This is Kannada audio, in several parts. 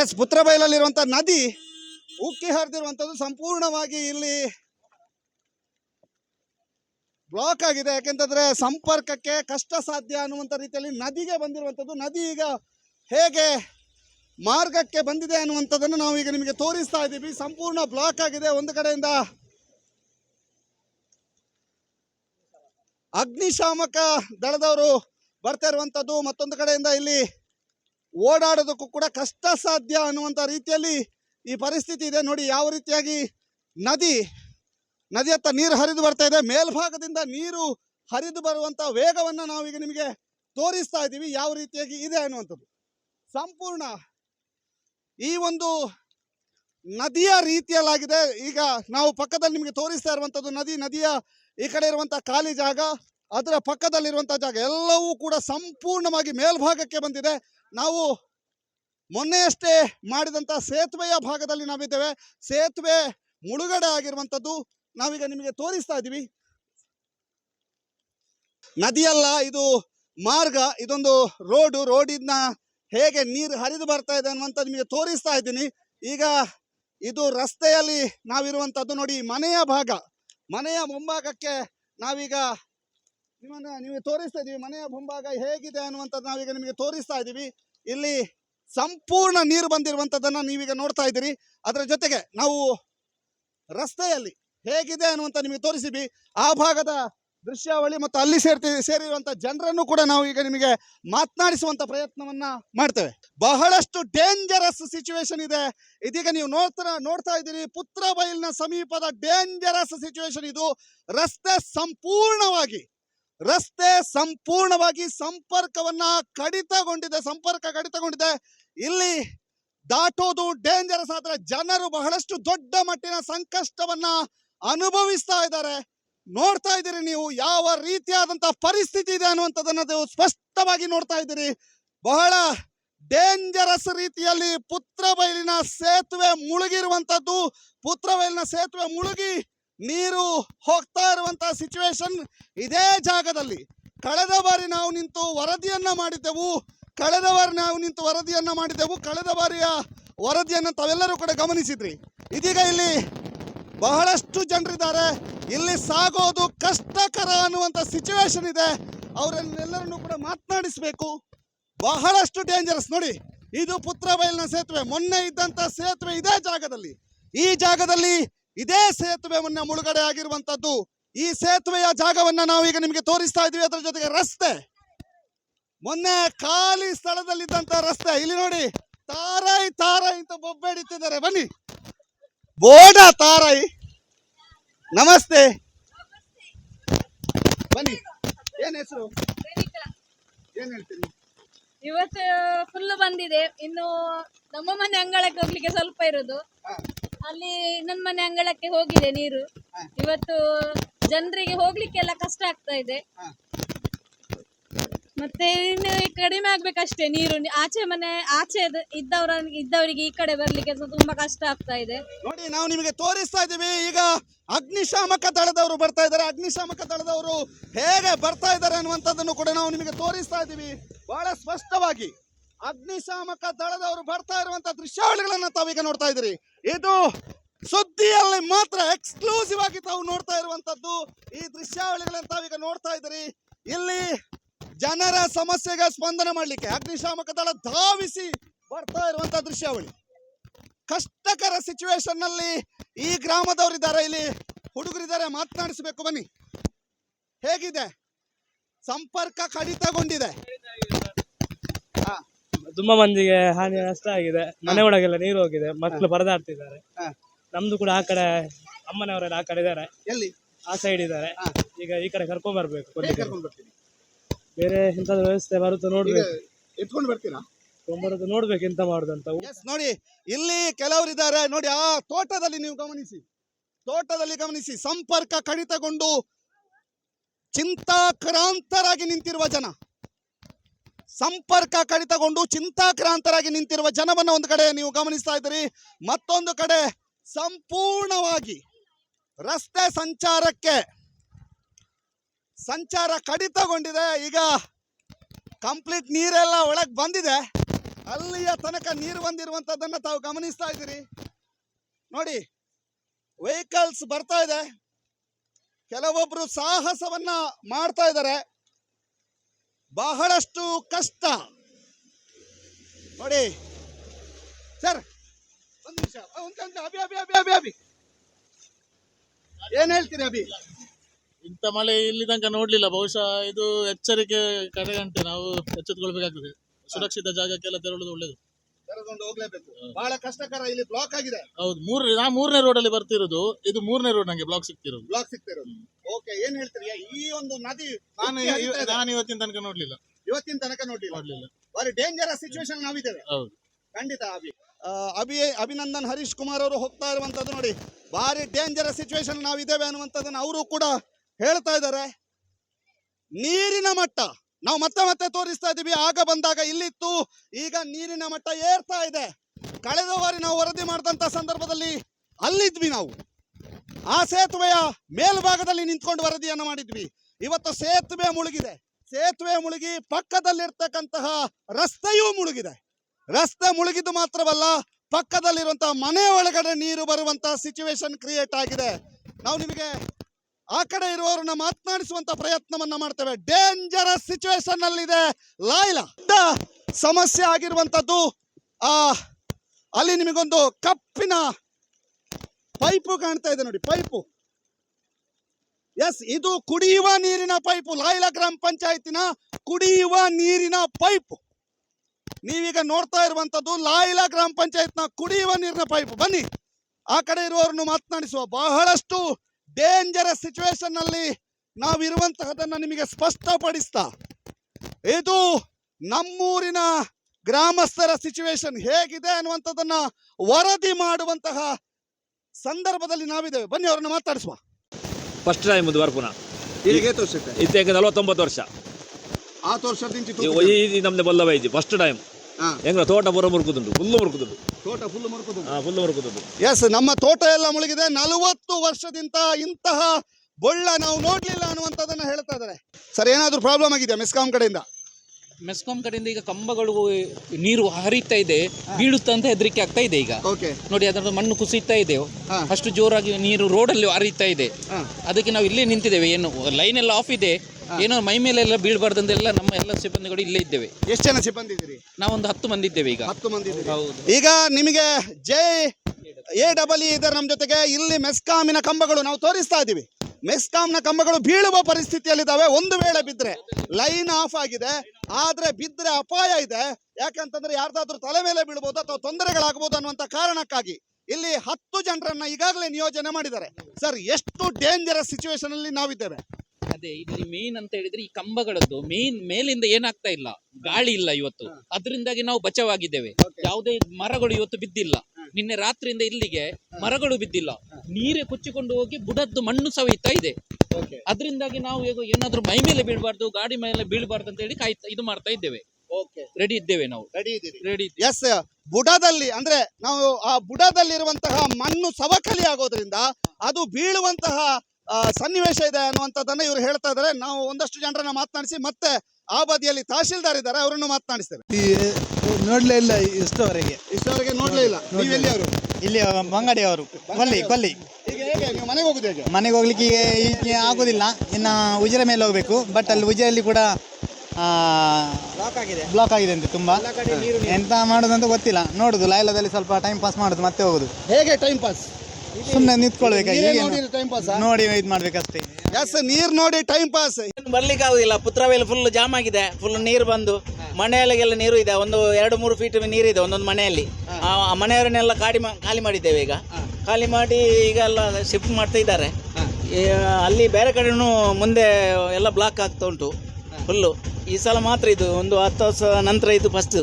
ಎಸ್ ಪುತ್ರ ಬಯಲಲ್ಲಿರುವಂತ ನದಿ ಉಕ್ಕಿ ಹರಿದಿರುವಂತದ್ದು ಸಂಪೂರ್ಣವಾಗಿ ಇಲ್ಲಿ ಬ್ಲಾಕ್ ಆಗಿದೆ. ಯಾಕೆಂತಂದ್ರೆ ಸಂಪರ್ಕಕ್ಕೆ ಕಷ್ಟ ಸಾಧ್ಯ ಅನ್ನುವಂಥ ರೀತಿಯಲ್ಲಿ ನದಿಗೆ ಬಂದಿರುವಂಥದ್ದು. ನದಿ ಈಗ ಹೇಗೆ ಮಾರ್ಗಕ್ಕೆ ಬಂದಿದೆ ಅನ್ನುವಂಥದ್ದನ್ನು ನಾವು ಈಗ ನಿಮಗೆ ತೋರಿಸ್ತಾ ಇದ್ದೀವಿ. ಸಂಪೂರ್ಣ ಬ್ಲಾಕ್ ಆಗಿದೆ. ಒಂದು ಕಡೆಯಿಂದ ಅಗ್ನಿಶಾಮಕ ದಳದವರು ಬರ್ತಾ ಇರುವಂಥದ್ದು. ಮತ್ತೊಂದು ಕಡೆಯಿಂದ ಇಲ್ಲಿ ಓಡಾಡೋದಕ್ಕೂ ಕೂಡ ಕಷ್ಟ ಸಾಧ್ಯ ಅನ್ನುವಂಥ ರೀತಿಯಲ್ಲಿ ಈ ಪರಿಸ್ಥಿತಿ ಇದೆ. ನೋಡಿ, ಯಾವ ರೀತಿಯಾಗಿ ನದಿ ನದಿಯತ್ತ ನೀರು ಹರಿದು ಬರ್ತಾ ಇದೆ. ಮೇಲ್ಭಾಗದಿಂದ ನೀರು ಹರಿದು ಬರುವಂಥ ವೇಗವನ್ನು ನಾವೀಗ ನಿಮಗೆ ತೋರಿಸ್ತಾ ಇದ್ದೀವಿ. ಯಾವ ರೀತಿಯಾಗಿ ಇದೆ ಅನ್ನುವಂಥದ್ದು. ಸಂಪೂರ್ಣ ಈ ಒಂದು ನದಿಯ ರೀತಿಯಲ್ಲಾಗಿದೆ. ಈಗ ನಾವು ಪಕ್ಕದಲ್ಲಿ ನಿಮಗೆ ತೋರಿಸ್ತಾ ಇರುವಂಥದ್ದು ನದಿ, ನದಿಯ ಈ ಕಡೆ ಇರುವಂಥ ಖಾಲಿ ಜಾಗ, ಅದರ ಪಕ್ಕದಲ್ಲಿರುವಂಥ ಜಾಗ, ಎಲ್ಲವೂ ಕೂಡ ಸಂಪೂರ್ಣವಾಗಿ ಮೇಲ್ಭಾಗಕ್ಕೆ ಬಂದಿದೆ. ನಾವು ಮೊನ್ನೆಯಷ್ಟೇ ಮಾಡಿದಂಥ ಸೇತುವೆಯ ಭಾಗದಲ್ಲಿ ನಾವಿದ್ದೇವೆ. ಸೇತುವೆ ಮುಳುಗಡೆ ಆಗಿರುವಂಥದ್ದು ನಾವೀಗ ನಿಮಗೆ ತೋರಿಸ್ತಾ ಇದ್ದೀವಿ. ನದಿಯಲ್ಲ, ಇದು ಮಾರ್ಗ, ಇದೊಂದು ರೋಡು, ರೋಡಿನ ಹೇಗೆ ನೀರು ಹರಿದು ಬರ್ತಾ ಇದೆ ಅನ್ನುವಂಥ ನಿಮಗೆ ತೋರಿಸ್ತಾ ಇದ್ದೀನಿ. ಈಗ ಇದು ರಸ್ತೆಯಲ್ಲಿ ನಾವಿರುವಂಥದ್ದು ನೋಡಿ, ಮನೆಯ ಭಾಗ. ಮನೆಯ ಮುಂಭಾಗಕ್ಕೆ ನಾವೀಗ ನಿಮ್ಮನ್ನ, ನಿಮಗೆ ತೋರಿಸ್ತಾ ಇದ್ದೀವಿ ಮನೆಯ ಮುಂಭಾಗ ಹೇಗಿದೆ ಅನ್ನುವಂಥದ್ದು ನಾವೀಗ ನಿಮಗೆ ತೋರಿಸ್ತಾ ಇದ್ದೀವಿ. ಇಲ್ಲಿ ಸಂಪೂರ್ಣ ನೀರು ಬಂದಿರುವಂಥದ್ದನ್ನು ನೀವೀಗ ನೋಡ್ತಾ ಇದ್ದೀರಿ. ಅದರ ಜೊತೆಗೆ ನಾವು ರಸ್ತೆಯಲ್ಲಿ ಹೇಗಿದೆ ಅನ್ನುವಂಥ ನಿಮಗೆ ತೋರಿಸಿದ್ವಿ. ಆ ಭಾಗದ ದೃಶ್ಯಾವಳಿ ಮತ್ತು ಅಲ್ಲಿ ಸೇರ್ತಿ ಸೇರಿರುವಂಥ ಜನರನ್ನು ಕೂಡ ನಾವು ಈಗ ನಿಮಗೆ ಮಾತನಾಡಿಸುವಂಥ ಪ್ರಯತ್ನವನ್ನ ಮಾಡ್ತೇವೆ. ಬಹಳಷ್ಟು ಡೇಂಜರಸ್ ಸಿಚುವೇಶನ್ ಇದೆ. ಇದೀಗ ನೀವು ನೋಡ್ತಾ ನೋಡ್ತಾ ಇದ್ದೀರಿ. ಪುತ್ರ ಬೈಲ್ನ ಸಮೀಪದ ಡೇಂಜರಸ್ ಸಿಚುವೇಶನ್ ಇದು. ರಸ್ತೆ ಸಂಪೂರ್ಣವಾಗಿ ರಸ್ತೆ ಸಂಪೂರ್ಣವಾಗಿ ಸಂಪರ್ಕವನ್ನ ಕಡಿತಗೊಂಡಿದೆ, ಸಂಪರ್ಕ ಕಡಿತಗೊಂಡಿದೆ. ಇಲ್ಲಿ ದಾಟೋದು ಡೇಂಜರಸ್ ಆದ್ರೆ ಜನರು ಬಹಳಷ್ಟು ದೊಡ್ಡ ಮಟ್ಟಿನ ಸಂಕಷ್ಟವನ್ನ ಅನುಭವಿಸ್ತಾ ಇದ್ದಾರೆ. ನೋಡ್ತಾ ಇದ್ದೀರಿ ನೀವು ಯಾವ ರೀತಿಯಾದಂತಹ ಪರಿಸ್ಥಿತಿ ಇದೆ ಅನ್ನುವಂಥದ್ದನ್ನ ನೀವು ಸ್ಪಷ್ಟವಾಗಿ ನೋಡ್ತಾ ಇದ್ದೀರಿ. ಬಹಳ ಡೇಂಜರಸ್ ರೀತಿಯಲ್ಲಿ ಪುತ್ರ ಬಯಲಿನ ಸೇತುವೆ ಮುಳುಗಿರುವಂತದ್ದು ಪುತ್ರ ಬಯಲಿನ ಸೇತುವೆ ಮುಳುಗಿ ನೀರು ಹೋಗ್ತಾ ಇರುವಂತಹ ಸಿಚುವೇಶನ್ ಇದೇ ಜಾಗದಲ್ಲಿ. ಕಳೆದ ಬಾರಿ ನಾವು ನಿಂತು ವರದಿಯನ್ನ ಮಾಡಿದ್ದೆವು. ಕಳೆದ ಬಾರಿ ನಾವು ನಿಂತು ವರದಿಯನ್ನ ಮಾಡಿದ್ದೆವು. ಕಳೆದ ಬಾರಿಯ ವರದಿಯನ್ನ ತಾವೆಲ್ಲರೂ ಕೂಡ ಗಮನಿಸಿದ್ರಿ. ಇದೀಗ ಇಲ್ಲಿ ಬಹಳಷ್ಟು ಜನರಿದ್ದಾರೆ. ಇಲ್ಲಿ ಸಾಗೋದು ಕಷ್ಟಕರ ಅನ್ನುವಂಥ ಸಿಚುವೇಶನ್ ಇದೆ. ಅವರನ್ನೆಲ್ಲರನ್ನು ಕೂಡ ಮಾತನಾಡಿಸಬೇಕು. ಬಹಳಷ್ಟು ಡೇಂಜರಸ್ ನೋಡಿ, ಇದು ಪುತ್ರ ಬಯಲಿನ ಸೇತುವೆ. ಮೊನ್ನೆ ಇದ್ದಂತ ಸೇತುವೆ ಇದೇ ಜಾಗದಲ್ಲಿ. ಈ ಜಾಗದಲ್ಲಿ ಇದೇ ಸೇತುವೆ ಮೊನ್ನೆ ಮುಳುಗಡೆ ಆಗಿರುವಂತದ್ದು ಈ ಸೇತುವೆಯ ಜಾಗವನ್ನ ನಾವು ಈಗ ನಿಮಗೆ ತೋರಿಸ್ತಾ ಇದೀವಿ ಅದರ ಜೊತೆಗೆ ರಸ್ತೆ. ಮೊನ್ನೆ ಖಾಲಿ ಸ್ಥಳದಲ್ಲಿದ್ದಂತ ರಸ್ತೆ. ಇಲ್ಲಿ ನೋಡಿ ತಾರಾಯಿ ತಾರಾಯಿ ಅಂತ ಬೊಬ್ಬೆಡಿತಿದ್ದಾರೆ ಬನ್ನಿ. ಬೋಡ ತಾರಾಯಿ. ನಮಸ್ತೆ. ಬನ್ನಿ. ಏನ್ ಹೆಸರು? ಏನ್ ಹೇಳ್ತೀನಿ ಇವತ್ತು ಫುಲ್ ಬಂದಿದೆ. ಇನ್ನು ನಮ್ಮ ಮನೆ ಅಂಗಳಕ್ಕೆ ಹೋಗ್ಲಿಕ್ಕೆ ಸ್ವಲ್ಪ ಇರೋದು. ಅಲ್ಲಿ ನನ್ನ ಮನೆ ಅಂಗಳಕ್ಕೆ ಹೋಗಿದೆ ನೀರು. ಇವತ್ತು ಜನರಿಗೆ ಹೋಗ್ಲಿಕ್ಕೆಲ್ಲ ಕಷ್ಟ ಆಗ್ತಾ ಇದೆ. ಮತ್ತೆ ಇನ್ನು ಕಡಿಮೆ ಆಗ್ಬೇಕಷ್ಟೇ ನೀರು. ಆಚೆ ಮನೆ ಆಚೆ ಇದ್ದವರ ಇದ್ದವರಿಗೆ ಈ ಕಡೆ ಬರ್ಲಿಕ್ಕೆ ತುಂಬಾ ಕಷ್ಟ ಆಗ್ತಾ ಇದೆ. ನೋಡಿ ನಾವು ನಿಮಗೆ ತೋರಿಸ್ತಾ ಇದ್ದೀವಿ. ಈಗ ಅಗ್ನಿಶಾಮಕ ದಳದವರು ಬರ್ತಾ ಇದ್ದಾರೆ. ಅಗ್ನಿಶಾಮಕ ದಳದವರು ಹೇಗೆ ಬರ್ತಾ ಇದ್ದಾರೆ ಅನ್ನುವಂಥದ್ದನ್ನು ಕೂಡ ನಾವು ನಿಮಗೆ ತೋರಿಸ್ತಾ ಇದ್ದೀವಿ. ಬಹಳ ಸ್ಪಷ್ಟವಾಗಿ. ಅಗ್ನಿಶಾಮಕ ದಳದವರು ಬರ್ತಾ ಇರುವಂತ ದೃಶ್ಯಾವಳಿಗಳನ್ನ ತಾವೀಗ ನೋಡ್ತಾ ಇದ್ದೀರಿ. ಇದು ಸುದ್ದಿಯಲ್ಲಿ ಮಾತ್ರ ಎಕ್ಸ್ಕ್ಲೂಸಿವ್ ಆಗಿ ತಾವು ನೋಡ್ತಾ ಇರುವಂತದ್ದು ಈ ದೃಶ್ಯಾವಳಿಗಳನ್ನ ತಾವೀಗ ನೋಡ್ತಾ ಇದ್ದೀರಿ. ಇಲ್ಲಿ ಜನರ ಸಮಸ್ಯೆಗೆ ಸ್ಪಂದನೆ ಮಾಡಲಿಕ್ಕೆ ಅಗ್ನಿಶಾಮಕ ದಳ ಧಾವಿಸಿ ಬರ್ತಾ ಇರುವಂತ ದೃಶ್ಯಾವಳಿ. ಕಷ್ಟಕರ ಸಿಚುವೇಶನ್ನಲ್ಲಿ ಈ ಗ್ರಾಮದವರಿದ್ದಾರೆ ಇಲ್ಲಿ ಹುಡುಗರಿದ್ದಾರೆ ಮಾತನಾಡಿಸಬೇಕು ಬನ್ನಿ. ಹೇಗಿದೆ? ಸಂಪರ್ಕ ಕಡಿತಗೊಂಡಿದೆ. ತುಂಬಾ ಮಂದಿಗೆ ಹಾನಿ ನಷ್ಟ ಆಗಿದೆ. ಮನೆ ಒಳಗೆಲ್ಲ ನೀರು ಹೋಗಿದೆ. ಮಕ್ಕಳು ಪರದಾಡ್ತಿದ್ದಾರೆ. ಹಾ. ನಮ್ದು ಕೂಡ ಆ ಕಡೆ ಅಮ್ಮನವರೆಲ್ಲ ಆ ಕಡೆ ಇದ್ದಾರೆ. ಎಲ್ಲಿ? ಆ ಸೈಡ್ ಇದ್ದಾರೆ. ಹಾ. ಈಗ ಈ ಕಡೆ ಕರ್ಕೊಂಡ್ ಬರ್ಬೇಕು ಕರ್ಕೊಂಡು ಬೇರೆ ಎಂತಾದ್ರು ವ್ಯವಸ್ಥೆ ಬರುತ್ತೆ ನೋಡ್ಬೇಕು. ಎತ್ಕೊಂಡು ಬರ್ತೀರಾ? ಬರುತ್ತೋ ನೋಡ್ಬೇಕು ಎಂತ ಮಾಡುದಂತ ಎಸ್ ನೋಡಿ ಇಲ್ಲಿ ಕೆಲವರಿದ್ದಾರೆ. ನೋಡಿ ಆ ತೋಟದಲ್ಲಿ ನೀವು ಗಮನಿಸಿ. ತೋಟದಲ್ಲಿ ಗಮನಿಸಿ. ಸಂಪರ್ಕ ಕಡಿತಗೊಂಡು ಚಿಂತಾಕ್ರಾಂತರಾಗಿ ನಿಂತಿರುವ ಜನ. ಸಂಪರ್ಕ ಕಡಿತಗೊಂಡು ಚಿಂತಾಕ್ರಾಂತರಾಗಿ ನಿಂತಿರುವ ಜನವನ್ನ ಒಂದು ಕಡೆ ನೀವು ಗಮನಿಸ್ತಾ ಇದ್ದೀರಿ, ಮತ್ತೊಂದು ಕಡೆ ಸಂಪೂರ್ಣವಾಗಿ ರಸ್ತೆ ಸಂಚಾರಕ್ಕೆ ಸಂಚಾರ ಕಡಿತಗೊಂಡಿದೆ. ಈಗ ಕಂಪ್ಲೀಟ್ ನೀರೆಲ್ಲ ಒಳಗೆ ಬಂದಿದೆ. ಅಲ್ಲಿಯ ತನಕ ನೀರು ಬಂದಿರುವಂತದ್ದನ್ನ ತಾವು ಗಮನಿಸ್ತಾ ಇದ್ದೀರಿ. ನೋಡಿ, ವೆಹಿಕಲ್ಸ್ ಬರ್ತಾ ಇದೆ. ಕೆಲವೊಬ್ಬರು ಸಾಹಸವನ್ನ ಮಾಡ್ತಾ ಇದ್ದಾರೆ. ಬಹಳಷ್ಟು ಕಷ್ಟ. ನೋಡಿ. ಸರ್, ಒಂದು ನಿಮಿಷ. ಅಭಿ ಅಭಿ ಅಭಿ ಅಭಿ ಅಭಿ. ಏನ್ ಹೇಳ್ತೀರಿ ಅಭಿ? ಇಂಥ ಮಳೆ ಇಲ್ಲಿ ತನಕ ನೋಡ್ಲಿಲ್ಲ. ಬಹುಶಃ ಇದು ಎಚ್ಚರಿಕೆ ಕಡೆಗಂಟೆ ನಾವು ಎಚ್ಚೆತ್ಕೊಳ್ಬೇಕಾಗ್ತದೆ. ಸುರಕ್ಷಿತ ಜಾಗಕ್ಕೆಲ್ಲ ತೆರಳುದು ಒಳ್ಳೇದು. ಕರೆದುಕೊಂಡು ಹೋಗ್ಲೇಬೇಕು. ಬಹಳ ಕಷ್ಟಕರ ಇಲ್ಲಿ ಬ್ಲಾಕ್ ಆಗಿದೆ. ಹೌದು ಮೂರನೇ ನಾ ಮೂರನೇ ರೋಡ್ ಅಲ್ಲಿ ಬರ್ತಿರೋದು ಇದು ಮೂರನೇ ರೋಡ್ ನಂಗೆ ಬ್ಲಾಕ್ ಸಿಗ್ತಿರೋದು. ಬ್ಲಾಕ್ ಸಿಗ್ತಿರೋದು. ಓಕೆ ಏನ್ ಹೇಳ್ತೀರಿ? ಈ ಒಂದು ನದಿ ನಾನು ಇವತ್ತಿನ ತನಕ ನೋಡ್ಲಿಲ್ಲ. ಇವತ್ತಿನ ತನಕ ನೋಡಿಲ್ಲ ನೋಡ್ಲಿಲ್ಲ. ಬಾರಿ ಡೇಂಜರಸ್ ಸಿಚುವೇಶನ್ ನಾವಿದ್ದೇವೆ. ಹೌದು. ಖಂಡಿತ ಅಭಿ. ಆ, ಅಭಿ ಅಭಿನಂದನ್ ಹರೀಶ್ ಕುಮಾರ್ ಅವರು ಹೋಗ್ತಾ ಇರುವಂತದ್ದು ನೋಡಿ. ಭಾರಿ ಡೇಂಜರಸ್ ಸಿಚುವೇಶನ್ ನಾವಿದ್ದೇವೆ ಅನ್ನುವಂಥದ್ದನ್ನ ಅವರು ಕೂಡ ಹೇಳ್ತಾ ಇದ್ದಾರೆ. ನೀರಿನ ಮಟ್ಟ. ನಾವು ಮತ್ತೆ ಮತ್ತೆ ತೋರಿಸ್ತಾ ಇದ್ದೀವಿ. ಆಗ ಬಂದಾಗ ಇಲ್ಲಿತ್ತು. ಈಗ ನೀರಿನ ಮಟ್ಟ ಏರ್ತಾ ಇದೆ. ಕಳೆದ ಬಾರಿ ನಾವು ವರದಿ ಮಾಡಿದಂತ ಸಂದರ್ಭದಲ್ಲಿ ಅಲ್ಲಿದ್ವಿ ನಾವು. ಆ ಸೇತುವೆಯ ಮೇಲ್ಭಾಗದಲ್ಲಿ ನಿಂತ್ಕೊಂಡು ವರದಿಯನ್ನು ಮಾಡಿದ್ವಿ. ಇವತ್ತು ಸೇತುವೆ ಮುಳುಗಿದೆ. ಸೇತುವೆ ಮುಳುಗಿ ಪಕ್ಕದಲ್ಲಿರ್ತಕ್ಕಂತಹ ರಸ್ತೆಯೂ ಮುಳುಗಿದೆ. ರಸ್ತೆ ಮುಳುಗಿದ್ದು ಮಾತ್ರವಲ್ಲ, ಪಕ್ಕದಲ್ಲಿರುವಂತಹ ಮನೆ ಒಳಗಡೆ ನೀರು ಬರುವಂತಹ ಸಿಚುವೇಶನ್ ಕ್ರಿಯೇಟ್ ಆಗಿದೆ. ನಾವು ನಿಮಗೆ ಆ ಕಡೆ ಇರುವವರನ್ನ ಮಾತನಾಡಿಸುವಂತ ಪ್ರಯತ್ನವನ್ನ ಮಾಡ್ತೇವೆ. ಡೇಂಜರಸ್ ಸಿಚುವೇಶನ್ ಅಲ್ಲಿದೆ ಲಾಯ್ಲ ಸಮಸ್ಯೆ ಆಗಿರುವಂತದ್ದು, ಆ, ಅಲ್ಲಿ ನಿಮಗೊಂದು ಕಪ್ಪಿನ ಪೈಪು ಕಾಣ್ತಾ ಇದೆ ನೋಡಿ, ಪೈಪು. ಎಸ್ ಇದು ಕುಡಿಯುವ ನೀರಿನ ಪೈಪು. ಲಾಯ್ಲ ಗ್ರಾಮ ಪಂಚಾಯತಿನ ಕುಡಿಯುವ ನೀರಿನ ಪೈಪು. ನೀವೀಗ ನೋಡ್ತಾ ಇರುವಂತದ್ದು ಲಾಯ್ಲ ಗ್ರಾಮ ಪಂಚಾಯತ್ನ ಕುಡಿಯುವ ನೀರಿನ ಪೈಪು. ಬನ್ನಿ, ಆ ಕಡೆ ಇರುವವರನ್ನು ಮಾತನಾಡಿಸುವ. ಬಹಳಷ್ಟು ಡೇಂಜರಸ್ ಸಿಚುವೇಶನ್ನಲ್ಲಿ ನಾವಿರುವಂತಹದನ್ನು ನಾವಿರುವಂತಹದನ್ನ ನಿಮಗೆ ಸ್ಪಷ್ಟಪಡಿಸ್ತಾ ಇದು ನಮ್ಮೂರಿನ ಗ್ರಾಮಸ್ಥರ ಸಿಚುವೇಶನ್ ಹೇಗಿದೆ ಅನ್ನುವಂಥದ್ದನ್ನ ವರದಿ ಮಾಡುವಂತಹ ಸಂದರ್ಭದಲ್ಲಿ ನಾವಿದ್ದೇವೆ. ಬನ್ನಿ ಅವರನ್ನು ಮಾತಾಡಿಸುವ. ಫಸ್ಟ್ ಟೈಮ್ ಇದು ವರ್ಪುನ ಈಗ ತೋರಿಸುತ್ತೆ? ಇತ್ತೆಗೆ ನಲವತ್ತೊಂಬತ್ತು ವರ್ಷ. ಆ ವರ್ಷದಿಂದ ಈ ನಮ್ದು ಬಲ್ಲವ ಫಸ್ಟ್ ಟೈಮ್ ಹಾ. ಹೆಂಗ ತೋಟ ಬರೋ ಮುರುಕುದುಂಟು ಫುಲ್ಲು ಮುರುಕುದುಂಟು. ತೋಟ ಫುಲ್ ಮುರುಕುದು ಹಾ ಫುಲ್ ಮುರುಕುದುಂಟು. ಎಸ್ ನಮ್ಮ ತೋಟ ಎಲ್ಲ ಮುಳುಗಿದೆ. ನಲವತ್ತು ವರ್ಷದಿಂದ ಇಂತಹ ಬೊಳ್ಳ ನಾವು ನೋಡ್ಲಿಲ್ಲ ಅನ್ನುವಂಥದ್ದನ್ನ ಹೇಳ್ತಾ ಇದ್ದಾರೆ. ಸರ್ ಏನಾದರೂ ಪ್ರಾಬ್ಲಮ್ ಆಗಿದೆ ಮೆಸ್ಕಾಂ ಕಡೆಯಿಂದ? ಮೆಸ್ಕಾಂ ಕಡೆಯಿಂದ ಈಗ ಕಂಬಗಳು ನೀರು ಹರಿತಾ ಇದೆ ಬೀಳುತ್ತ ಅಂತ ಹೆದರಿಕೆ ಆಗ್ತಾ ಇದೆ ಈಗ. ಓಕೆ ನೋಡಿ ಅದರ ಮಣ್ಣು ಕುಸಿತಾ ಇದೆ ಹಾ. ಅಷ್ಟು ಜೋರಾಗಿ ನೀರು ರೋಡಲ್ಲಿ ಹರಿತಾ ಇದೆ. ಹಾ. ಅದಕ್ಕೆ ನಾವು ಇಲ್ಲೇ ನಿಂತಿದ್ದೇವೆ. ಏನು ಲೈನ್ ಎಲ್ಲ ಆಫ್ ಇದೆ. ಏನೋ ಮೈ ಮೇಲೆ ಎಲ್ಲ ಬೀಳ್ಬಾರ್ದಂದೆಲ್ಲ ನಮ್ಮ ಎಲ್ಲ ಸಿಬ್ಬಂದಿಗಳು ಇಲ್ಲೇ ಇದ್ದೇವೆ. ಎಷ್ಟು ಜನ ಸಿಬ್ಬಂದಿ ಇದ್ದೀರಿ ನಾವೊಂದು ಹತ್ತು ಮಂದಿ ಇದ್ದೇವೆ ಈಗ. ಹತ್ತು ಮಂದಿ ಇದ್ದೀರಿ. ಹೌದು. ಈಗ ನಿಮಗೆ ಜೈ ಎ ಡಬಲ್ ಇ ಇದ್ದಾರೆ ನಮ್ಮ ಜೊತೆಗೆ. ಇಲ್ಲಿ ಮೆಸ್ಕಾಮಿನ ಕಂಬಗಳು ನಾವು ತೋರಿಸ್ತಾ ಇದ್ದೀವಿ. ಮೆಸ್ಕಾಂನ ಕಂಬಗಳು ಬೀಳುವ ಪರಿಸ್ಥಿತಿಯಲ್ಲಿದ್ದಾವೆ. ಒಂದು ವೇಳೆ ಬಿದ್ದರೆ ಲೈನ್ ಆಫ್ ಆಗಿದೆ. ಆದ್ರೆ ಬಿದ್ದರೆ ಅಪಾಯ ಇದೆ. ಯಾಕಂತಂದ್ರೆ ಯಾರ್ದಾದ್ರೂ ತಲೆ ಮೇಲೆ ಬೀಳ್ಬೋದು ಅಥವಾ ತೊಂದರೆಗಳಾಗಬಹುದು ಅನ್ನುವಂತ ಕಾರಣಕ್ಕಾಗಿ ಇಲ್ಲಿ ಹತ್ತು ಜನರನ್ನ ಈಗಾಗಲೇ ನಿಯೋಜನೆ ಮಾಡಿದ್ದಾರೆ. ಸರ್ ಎಷ್ಟು ಡೇಂಜರಸ್ ಸಿಚುವೇಶನ್ ಅಲ್ಲಿ ನಾವಿದ್ದೇವೆ? ಅದೇ ಇಲ್ಲಿ ಮೇನ್ ಅಂತ ಹೇಳಿದ್ರೆ ಈ ಕಂಬಗಳದ್ದು ಮೇನ್ ಮೇಲಿಂದ ಏನಾಗ್ತಾ ಇಲ್ಲ ಗಾಳಿ ಇಲ್ಲ ಇವತ್ತು. ಅದರಿಂದಾಗಿ ನಾವು ಬಚಾವಾಗಿದ್ದೇವೆ. ಯಾವುದೇ ಮರಗಳು ಇವತ್ತು ಬಿದ್ದಿಲ್ಲ. ನಿನ್ನೆ ರಾತ್ರಿಯಿಂದ ಇಲ್ಲಿಗೆ ಮರಗಳು ಬಿದ್ದಿಲ್ಲ. ನೀರೇ ಕೊಚ್ಚಿಕೊಂಡು ಹೋಗಿ ಬುಡದ್ದು ಮಣ್ಣು ಸವಿತಾ ಇದೆ. ಅದರಿಂದಾಗಿ ನಾವು ಈಗ ಏನಾದ್ರೂ ಮೈ ಮೇಲೆ ಬೀಳಬಾರ್ದು ಗಾಡಿ ಮೇಲೆ ಬೀಳಬಾರ್ದು ಅಂತ ಹೇಳಿ ಕಾಯ್ತಾ ಇದು ಮಾಡ್ತಾ ಇದ್ದೇವೆ. ರೆಡಿ ಇದ್ದೇವೆ ನಾವು. ರೆಡಿ ರೆಡಿ ಎಸ್ ಬುಡದಲ್ಲಿ ಅಂದ್ರೆ ನಾವು ಆ ಬುಡದಲ್ಲಿರುವಂತಹ ಮಣ್ಣು ಸವಕಳಿ ಆಗೋದ್ರಿಂದ ಅದು ಬೀಳುವಂತಹ ಸನ್ನಿವೇಶ ಇದೆ ಅನ್ನುವಂಥದ್ದನ್ನ ಇವರು ಹೇಳ್ತಾ ಇದ್ದಾರೆ ನಾವು ಒಂದಷ್ಟು ಜನರನ್ನ ಮಾತನಾಡಿಸಿ ಮತ್ತೆ ಆ ಬದಿಯಲ್ಲಿ ತಹಶೀಲ್ದಾರ್ ಇದ್ದಾರೆ ಅವರನ್ನು ಮಾತನಾಡಿಸ್ತೇವೆ. ನೋಡ್ಲೇ ಇಲ್ಲ ಇಷ್ಟವರೆಗೆ. ಇಷ್ಟವರೆಗೆ ನೋಡ್ಲೇ ಇಲ್ಲ. ನೀವು ಎಲ್ಲಿ ಅವರು ಇಲ್ಲಿ ಮಂಗಡಿ ಅವರು. ಕೊಲ್ಲಿ ಕೊಲ್ಲಿ. ಈಗ ಹೇಗೆ? ನೀವು ಮನೆಗೆ ಹೋಗುದು ಹೇಗೆ? ಮನೆಗೆ ಹೋಗ್ಲಿಕ್ಕೆ ಈಗ ಈಗ ಆಗೋದಿಲ್ಲ. ಇನ್ನು ಉಜಿರೆ ಮೇಲೆ ಹೋಗ್ಬೇಕು. ಬಟ್ ಅಲ್ಲಿ ಉಜಿರಲ್ಲಿ ಕೂಡ ಬ್ಲಾಕ್ ಆಗಿದೆ. ಅಂತೆ ತುಂಬಾ. ಎಂತ ಮಾಡುದಂತ ಗೊತ್ತಿಲ್ಲ. ನೋಡುದು. ಲೈಲದಲ್ಲಿ ಸ್ವಲ್ಪ ಟೈಮ್ ಪಾಸ್ ಮಾಡುದು ಮತ್ತೆ ಹೋಗುದು. ಹೇಗೆ ಟೈಮ್ ಪಾಸ್ ಸುಮ್ಮನೆ ನಿಂತ್ಕೊಳ್ಬೇಕಾಗಿ ನೋಡಿ ಟೈಮ್ ಪಾಸ್ ನೋಡಿ ಇದು ಮಾಡ್ಬೇಕಷ್ಟೇ ಎಸ್ ನೀರ್ ನೋಡಿ ಟೈಮ್ ಪಾಸ್ ಬರ್ಲಿಕ್ಕೆ ಆಗುದಿಲ್ಲ. ಪುತ್ರವೇಲ್ ಫುಲ್ ಜಾಮ್ ಆಗಿದೆ. ಫುಲ್ ನೀರು ಬಂದು. ಮನೆಯಲ್ಲಿಗೆಲ್ಲ ನೀರು ಇದೆ. ಒಂದು ಎರಡು ಮೂರು ಫೀಟ್ ನೀರಿದೆ ಇದೆ ಒಂದೊಂದು ಮನೆಯಲ್ಲಿ. ಆ ಆ ಮನೆಯವರನ್ನೆಲ್ಲ ಖಾಲಿ ಖಾಲಿ ಮಾಡಿದ್ದೇವೆ ಈಗ. ಖಾಲಿ ಮಾಡಿ ಈಗ ಎಲ್ಲ ಶಿಫ್ಟ್ ಮಾಡ್ತಾ ಇದ್ದಾರೆ. ಅಲ್ಲಿ ಬೇರೆ ಕಡೆನೂ ಮುಂದೆ ಎಲ್ಲ ಬ್ಲಾಕ್ ಆಗ್ತಾ ಉಂಟು. ಫುಲ್ಲು ಈ ಸಲ ಮಾತ್ರ ಇದು ಒಂದು ಹತ್ತು ವರ್ಷ ನಂತರ ಇದು ಫಸ್ಟ್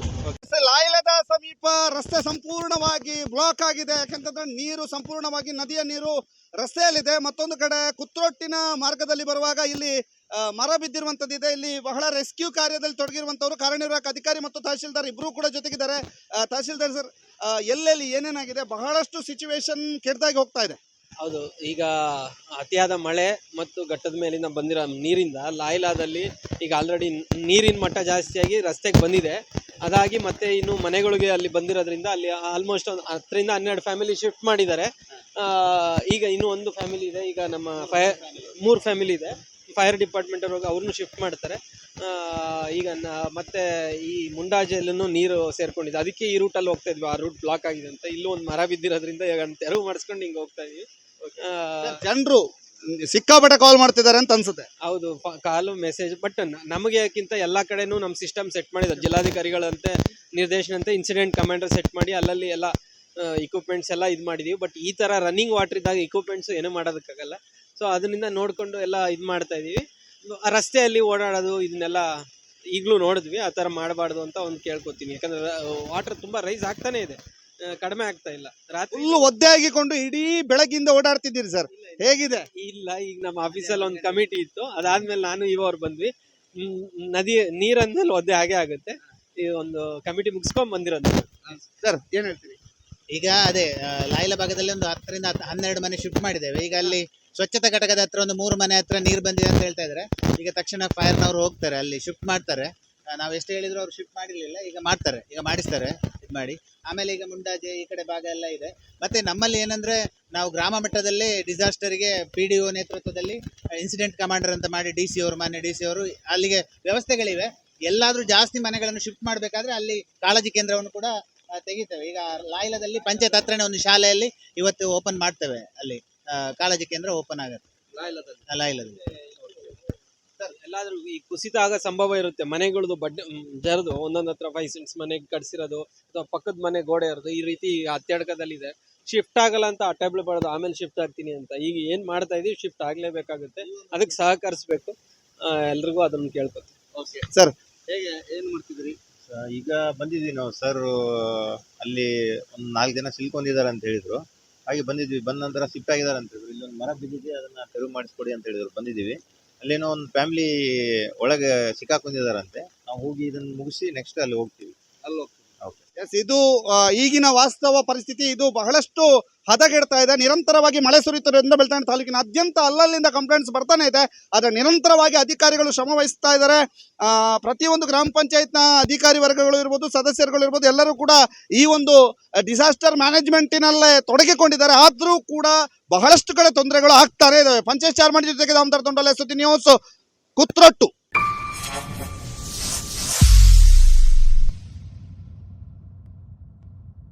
ಲಾಯ್ಲದ ಸಮೀಪ ರಸ್ತೆ ಸಂಪೂರ್ಣವಾಗಿ ಬ್ಲಾಕ್ ಆಗಿದೆ. ಯಾಕಂತಂದ್ರೆ ನೀರು ಸಂಪೂರ್ಣವಾಗಿ ನದಿಯ ನೀರು ರಸ್ತೆಯಲ್ಲಿದೆ. ಮತ್ತೊಂದು ಕಡೆ ಕುತ್ರೊಟ್ಟಿನ ಮಾರ್ಗದಲ್ಲಿ ಬರುವಾಗ ಇಲ್ಲಿ ಮರ ಬಿದ್ದಿರುವಂತದ್ದಿದೆ ಇಲ್ಲಿ ಬಹಳ ರೆಸ್ಕ್ಯೂ ಕಾರ್ಯದಲ್ಲಿ ತೊಡಗಿರುವಂತವರು ಕಾರ್ಯನಿರ್ವಾಹಕ ಅಧಿಕಾರಿ ಮತ್ತು ತಹಶೀಲ್ದಾರ್ ಇಬ್ಬರು ಕೂಡ ಜೊತೆಗಿದ್ದಾರೆ. ತಹಶೀಲ್ದಾರ್ ಸರ್ ಎಲ್ಲೆಲ್ಲಿ ಏನೇನಾಗಿದೆ? ಬಹಳಷ್ಟು ಸಿಚುವೇಶನ್ ಕೆಟ್ಟದಾಗಿ ಹೋಗ್ತಾ ಇದೆ. ಹೌದು, ಈಗ ಅತಿಯಾದ ಮಳೆ ಮತ್ತು ಘಟ್ಟದ ಮೇಲಿಂದ ಬಂದಿರೋ ನೀರಿಂದ ಲಾಯ್ಲಾದಲ್ಲಿ ಈಗ ಆಲ್ರೆಡಿ ನೀರಿನ ಮಟ್ಟ ಜಾಸ್ತಿಯಾಗಿ ರಸ್ತೆಗೆ ಬಂದಿದೆ. ಅದಾಗಿ ಮತ್ತೆ ಇನ್ನು ಮನೆಗಳಿಗೆ ಅಲ್ಲಿ ಬಂದಿರೋದ್ರಿಂದ ಅಲ್ಲಿ ಆಲ್ಮೋಸ್ಟ್ ಒಂದು ಹತ್ತರಿಂದ ಹನ್ನೆರಡು ಫ್ಯಾಮಿಲಿ ಶಿಫ್ಟ್ ಮಾಡಿದ್ದಾರೆ. ಈಗ ಇನ್ನೂ ಒಂದು ಫ್ಯಾಮಿಲಿ ಇದೆ ಈಗ ನಮ್ಮ ಫೈ ಮೂರು ಫ್ಯಾಮಿಲಿ ಇದೆ. ಫೈರ್ ಡಿಪಾರ್ಟ್ಮೆಂಟ್ ಅವ್ರಿಗೆ ಅವ್ರನ್ನೂ ಶಿಫ್ಟ್ ಮಾಡ್ತಾರೆ. ಈಗ ನ- ಮತ್ತೆ ಈ ಮುಂಡಾಜಲ್ಲೂ ನೀರು ಸೇರ್ಕೊಂಡಿದೆ. ಅದಕ್ಕೆ ಈ ರೂಟಲ್ಲಿ ಹೋಗ್ತಾ ಇದ್ವಿ. ಆ ರೂಟ್ ಬ್ಲಾಕ್ ಆಗಿದೆ ಅಂತ. ಇಲ್ಲೂ ಒಂದು ಮರ ಬಿದ್ದಿರೋದ್ರಿಂದ ಈಗ ತೆರವು ಮಾಡಿಸ್ಕೊಂಡು ಹಿಂಗೆ ಹೋಗ್ತಾ ಇದ್ವಿ. ಜನರು ಸಿಕ್ಕಾಪಟ್ಟೆ ಕಾಲ್ ಮಾಡ್ತಿದ್ದಾರೆ ಅಂತ ಅನ್ಸುತ್ತೆ. ಹೌದು ಕಾಲು ಮೆಸೇಜ್ ಬಟ್ ನಮಗೆಕ್ಕಿಂತ ಎಲ್ಲ ಕಡೆನೂ ನಮ್ಮ ಸಿಸ್ಟಮ್ ಸೆಟ್ ಮಾಡಿದ್ದಾರೆ. ಜಿಲ್ಲಾಧಿಕಾರಿಗಳಂತೆ ನಿರ್ದೇಶನಂತೆ ಇನ್ಸಿಡೆಂಟ್ ಕಮಾಂಡರ್ ಸೆಟ್ ಮಾಡಿ ಅಲ್ಲಲ್ಲಿ ಎಲ್ಲ ಇಕ್ವಿಪ್ಮೆಂಟ್ಸ್ ಎಲ್ಲ ಇದು ಮಾಡಿದೀವಿ. ಬಟ್ ಈ ತರ ರನ್ನಿಂಗ್ ವಾಟರ್ ಇದ್ದಾಗ ಇಕ್ವಿಪ್ಮೆಂಟ್ಸ್ ಏನೂ ಮಾಡೋದಕ್ಕಾಗಲ್ಲ. ಸೊ ಅದರಿಂದ ನೋಡಿಕೊಂಡು ಎಲ್ಲ ಇದು ಮಾಡ್ತಾ ಇದೀವಿ. ಆ ರಸ್ತೆಯಲ್ಲಿ ಓಡಾಡೋದು ಇದನ್ನೆಲ್ಲ ಈಗಲೂ ನೋಡಿದ್ವಿ. ಆ ಥರ ಮಾಡಬಾರ್ದು ಅಂತ ಒಂದು ಕೇಳ್ಕೊತೀನಿ ಯಾಕಂದ್ರೆ ವಾಟರ್ ತುಂಬ ರೈಸ್ ಆಗ್ತಾನೆ ಇದೆ. ಆ, ಕಡಿಮೆ ಆಗ್ತಾ ಇಲ್ಲ. ರಾತ್ರಿ ಫುಲ್ ಒದ್ದೆ ಆಗಿಕೊಂಡು ಇಡೀ ಬೆಳಗ್ಗಿಂದ ಓಡಾಡ್ತಿದ್ದೀರಿ ಸರ್ ಹೇಗಿದೆ? ಇಲ್ಲ ಈಗ ನಮ್ಮ ಆಫೀಸಲ್ಲಿ ಒಂದು ಕಮಿಟಿ ಇತ್ತು. ಅದಾದ್ಮೇಲೆ ನಾನು ಇವರು ಬಂದ್ವಿ. ಹ್ಮ್, ನದಿ ನೀರಂದ್ಮೇಲೆ ಒದ್ದೆ ಹಾಗೆ ಆಗುತ್ತೆ. ಈ ಒಂದು ಕಮಿಟಿ ಮುಗಿಸ್ಕೊಂಡ್ ಬಂದಿರೋದು. ಸರ್ ಏನ್ ಹೇಳ್ತೀರಿ? ಈಗ ಅದೇ ಆ, ಲಾಯ್ಲ ಭಾಗದಲ್ಲಿ ಒಂದು ಹತ್ತರಿಂದ ಹತ್ತು- ಹನ್ನೆರಡು ಮನೆ ಶಿಫ್ಟ್ ಮಾಡಿದ್ದೇವೆ. ಈಗ ಅಲ್ಲಿ ಸ್ವಚ್ಛತಾ ಘಟಕದ ಹತ್ರ ಒಂದು ಮೂರು ಮನೆ ಹತ್ರ ನೀರು ಬಂದಿದೆ ಅಂತ ಹೇಳ್ತಾ ಇದ್ದಾರೆ ಈಗ ತಕ್ಷಣ ಫೈರ್ನವರು ಹೋಗ್ತಾರೆ ಅಲ್ಲಿ ಶಿಫ್ಟ್ ಮಾಡ್ತಾರೆ. ಆ, ನಾವು ಎಷ್ಟು ಹೇಳಿದ್ರು ಅವ್ರು ಶಿಫ್ಟ್ ಮಾಡಿರ್ಲಿಲ್ಲ ಈಗ ಮಾಡ್ತಾರೆ ಈಗ ಮಾಡಿಸ್ತಾರೆ. ಮಾಡಿ. ಆಮೇಲೆ ಈಗ ಮುಂಡಾಜೆ ಈ ಕಡೆ ಭಾಗ ಎಲ್ಲ ಇದೆ. ಮತ್ತೆ ನಮ್ಮಲ್ಲಿ ಏನಂದ್ರೆ ನಾವು ಗ್ರಾಮ ಮಟ್ಟದಲ್ಲಿ ಡಿಸಾಸ್ಟರ್ಗೆ ಪಿ ಡಿ ಒ ನೇತೃತ್ವದಲ್ಲಿ ಇನ್ಸಿಡೆಂಟ್ ಕಮಾಂಡರ್ ಅಂತ ಮಾಡಿ ಡಿ ಸಿ ಅವರು ಮಾನ್ಯ ಡಿ ಸಿ ಅವರು ಅಲ್ಲಿಗೆ ವ್ಯವಸ್ಥೆಗಳಿವೆ. ಎಲ್ಲಾದ್ರೂ ಜಾಸ್ತಿ ಮನೆಗಳನ್ನು ಶಿಫ್ಟ್ ಮಾಡಬೇಕಾದ್ರೆ ಅಲ್ಲಿ ಕಾಳಜಿ ಕೇಂದ್ರವನ್ನು ಕೂಡ ತೆಗಿತೇವೆ. ಈಗ ಲಾಯ್ಲದಲ್ಲಿ ಪಂಚಾಯತ್ ಹತ್ರನೇ ಒಂದು ಶಾಲೆಯಲ್ಲಿ ಇವತ್ತು ಓಪನ್ ಮಾಡ್ತೇವೆ ಅಲ್ಲಿ ಕಾಳಜಿ ಕೇಂದ್ರ ಓಪನ್ ಆಗುತ್ತೆ. ಲಾಯ್ಲದಲ್ಲಿ. ಎಲ್ಲಾದ್ರೂ ಈ ಕುಸಿತ ಆಗೋ ಸಂಭವ ಇರುತ್ತೆ. ಮನೆಗಳದ್ದು ಬಡ್ ಜರದು ಒಂದೊಂದ್ ಹತ್ರ ಫೈವ್ ಸೆಂಟ್ಸ್ ಮನೆಗೆ ಕಟ್ಸಿರೋದು ಅಥವಾ ಪಕ್ಕದ ಮನೆ ಗೋಡೆ ಇರೋದು ಈ ರೀತಿ ಅತ್ಯಡ್ಕದಲ್ಲಿದೆ. ಶಿಫ್ಟ್ ಆಗಲ್ಲ ಅಂತ ಅಟೇಬಲ್ ಬರೋದು ಆಮೇಲೆ ಶಿಫ್ಟ್ ಆಗ್ತೀನಿ ಅಂತ. ಈಗ ಏನ್ ಮಾಡ್ತಾ ಇದೀವಿ? ಶಿಫ್ಟ್ ಆಗ್ಲೇಬೇಕಾಗುತ್ತೆ. ಅದಕ್ಕೆ ಸಹಕರಿಸ್ಬೇಕು. ಎಲ್ರಿಗೂ ಅದನ್ನ ಓಕೆ ಸರ್ ಹೇಗೆ ಏನ್ ಮಾಡ್ತಿದ್ರಿ? ಈಗ ಬಂದಿದ್ದೀವಿ ನಾವು. ಸರ್ ಅಲ್ಲಿ ಒಂದು ನಾಲ್ಕು ಜನ ಸಿಲ್ಕೊಂಡಿದ್ದಾರೆ ಅಂತ ಹೇಳಿದ್ರು. ಹಾಗೆ ಬಂದಿದ್ವಿ. ಬಂದ ನಂತರ ಶಿಫ್ಟ್ ಆಗಿದ್ದಾರೆ ಅಂತ ಹೇಳಿದ್ರು. ಇಲ್ಲೊಂದು ಮರ ಬಿದ್ದಿದೆ ಅದನ್ನ ತೆರವು ಮಾಡಿಸ್ಕೊಡಿ ಅಂತ ಹೇಳಿದ್ರು. ಬಂದಿದ್ದೀವಿ. ಅಲ್ಲೇನೋ ಒಂದು ಫ್ಯಾಮಿಲಿ ಒಳಗೆ ಸಿಕ್ಕಾಕೊಂಡಿದ್ದಾರಂತೆ. ನಾವು ಹೋಗಿ ಇದನ್ನು ಮುಗಿಸಿ ನೆಕ್ಸ್ಟ್ ಅಲ್ಲಿ ಹೋಗ್ತೀವಿ. ಇದು ಈಗಿನ ವಾಸ್ತವ ಪರಿಸ್ಥಿತಿ, ಇದು ಬಹಳಷ್ಟು ಹದಗೆಡ್ತಾ ಇದೆ. ನಿರಂತರವಾಗಿ ಮಳೆ ಸುರಿಯುತ್ತಿರೋದ್ರಿಂದ ತಾಲೂಕಿನ ಅತ್ಯಂತ ಅಲ್ಲಲ್ಲಿಂದ ಕಂಪ್ಲೇಂಟ್ಸ್ ಬರ್ತಾನೆ ಇದೆ. ಆದರೆ ನಿರಂತರವಾಗಿ ಅಧಿಕಾರಿಗಳು ಶ್ರಮ ವಹಿಸ್ತಾ ಇದ್ದಾರೆ. ಪ್ರತಿಯೊಂದು ಗ್ರಾಮ ಪಂಚಾಯತ್ನ ಅಧಿಕಾರಿ ವರ್ಗಗಳು ಇರ್ಬೋದು, ಸದಸ್ಯರುಗಳು ಇರ್ಬೋದು, ಎಲ್ಲರೂ ಕೂಡ ಈ ಒಂದು ಡಿಸಾಸ್ಟರ್ ಮ್ಯಾನೇಜ್ಮೆಂಟಿನಲ್ಲೇ ತೊಡಗಿಕೊಂಡಿದ್ದಾರೆ. ಆದರೂ ಕೂಡ ಬಹಳಷ್ಟು ಕಡೆ ತೊಂದರೆಗಳು ಆಗ್ತಾರೆ ಇದಾವೆ. ಪಂಚಾಯತ್ ಚಾರ್ಮಾಡಿ ಜೊತೆಗೆ ದಾಮದಾರ್ ತೊಂಡಲೆ, ಸುದ್ದಿ ನ್ಯೂಸ್ ಕುತ್ರಟ್ಟು.